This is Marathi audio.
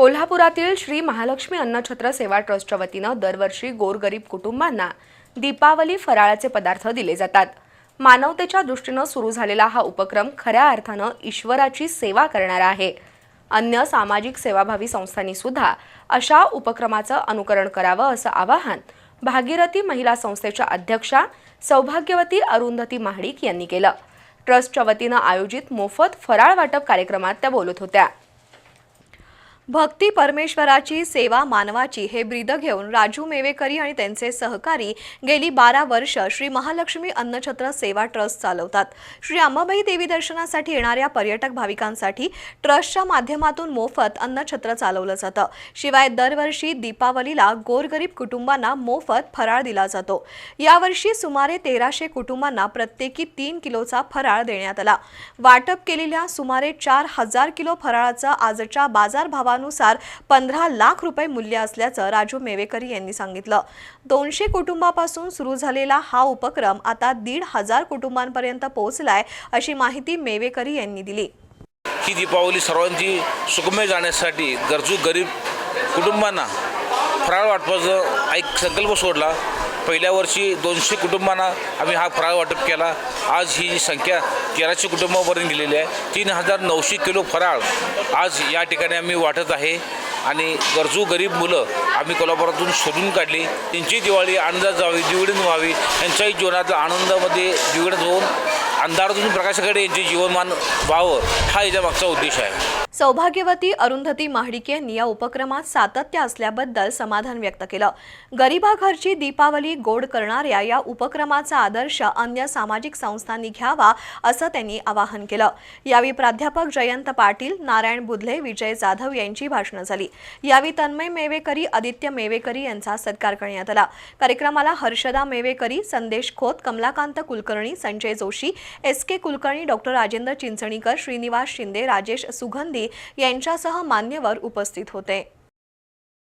कोल्हापुरातील श्री महालक्ष्मी अन्नछत्र सेवा ट्रस्टच्या वतीनं दरवर्षी गोरगरीब कुटुंबांना दीपावली फराळाचे पदार्थ दिले जातात. मानवतेच्या दृष्टीनं सुरू झालेला हा उपक्रम खऱ्या अर्थानं ईश्वराची सेवा करणारा आहे. अन्य सामाजिक सेवाभावी संस्थांनी सुद्धा अशा उपक्रमाचं अनुकरण करावं असं आवाहन भागीरथी महिला संस्थेच्या अध्यक्षा सौभाग्यवती अरुंधती महाडिक यांनी केलं. ट्रस्टच्या वतीनं आयोजित मोफत फराळ वाटप कार्यक्रमात त्या बोलत होत्या. भक्ती परमेश्वराची सेवा मानवाची हे ब्रीद घेऊन राजू मेवेकरी आणि त्यांचे सहकारी गेली बारा वर्ष श्री महालक्ष्मी अन्नछत्र सेवा ट्रस्ट चालवतात. श्री अंबाबाई देवी दर्शनासाठी येणाऱ्या पर्यटक भाविकांसाठी ट्रस्टच्या माध्यमातून मोफत अन्नछत्र चालवलं जातं. शिवाय दरवर्षी दीपावलीला गोरगरीब कुटुंबांना मोफत फराळ दिला जातो. यावर्षी सुमारे तेराशे कुटुंबांना प्रत्येकी तीन किलोचा फराळ देण्यात आला. वाटप केलेल्या सुमारे चार हजार किलो फराळाचं आजच्या बाजारभावानुसार पंधरा लाख रुपये मूल्य असल्याचं राजू मेवेकरी यांनी सांगितलं. दोनशे कुटुंबापासून सुरू झालेला हा उपक्रम आता दीड हजार कुटुंबांपर्यंत पोहोचलाय अशी माहिती मेवेकरी यांनी दिली. ही दीपावली सर्वांची सुखमय जाण्यासाठी गरजू गरीब कुटुंबांना फराळ वाटपाचं एक संकल्प सोडला. पहिल्या वर्षी दोनशे कुटुंबांना आम्ही हा फराळ वाटप केला. आज ही संख्या तेराशे कुटुंबापर्यंत गेलेली आहे तीन हजार नऊशे किलो फराळ आज या ठिकाणी आम्ही वाटत आहे. आणि गरजू गरीब मुलं आम्ही कोल्हापुरातून शोधून काढली. त्यांची दिवाळी आनंदात जावी दिवडीन व्हावी यांच्याही जीवनातला आनंदामध्ये दिवडीत होऊन अंधारातून प्रकाशाकडे यांचे जीवनमान व्हावं हा याच्या मागचा उद्देश आहे. सौभाग्यवती अरुंधती महाडिक यांनी या उपक्रमात सातत्य असल्याबद्दल समाधान व्यक्त केलं. गरिबाघरची दीपावली गोड करणाऱ्या या उपक्रमाचा आदर्श अन्य सामाजिक संस्थांनी घ्यावा असं त्यांनी आवाहन केलं. यावेळी प्राध्यापक जयंत पाटील नारायण बुधले विजय जाधव यांची भाषणं झाली. यावेळी तन्मय मेवेकरी आदित्य मेवेकरी यांचा सत्कार करण्यात आला. कार्यक्रमाला Harshada Mevekari Sandesh Khot Kamalakant Kulkarni Sanjay Joshi S K Kulkarni doctor Rajendra Chinchanikar Shrinivas Shinde Rajesh Sugandhi यांच्यासह मान्यवर उपस्थित होते.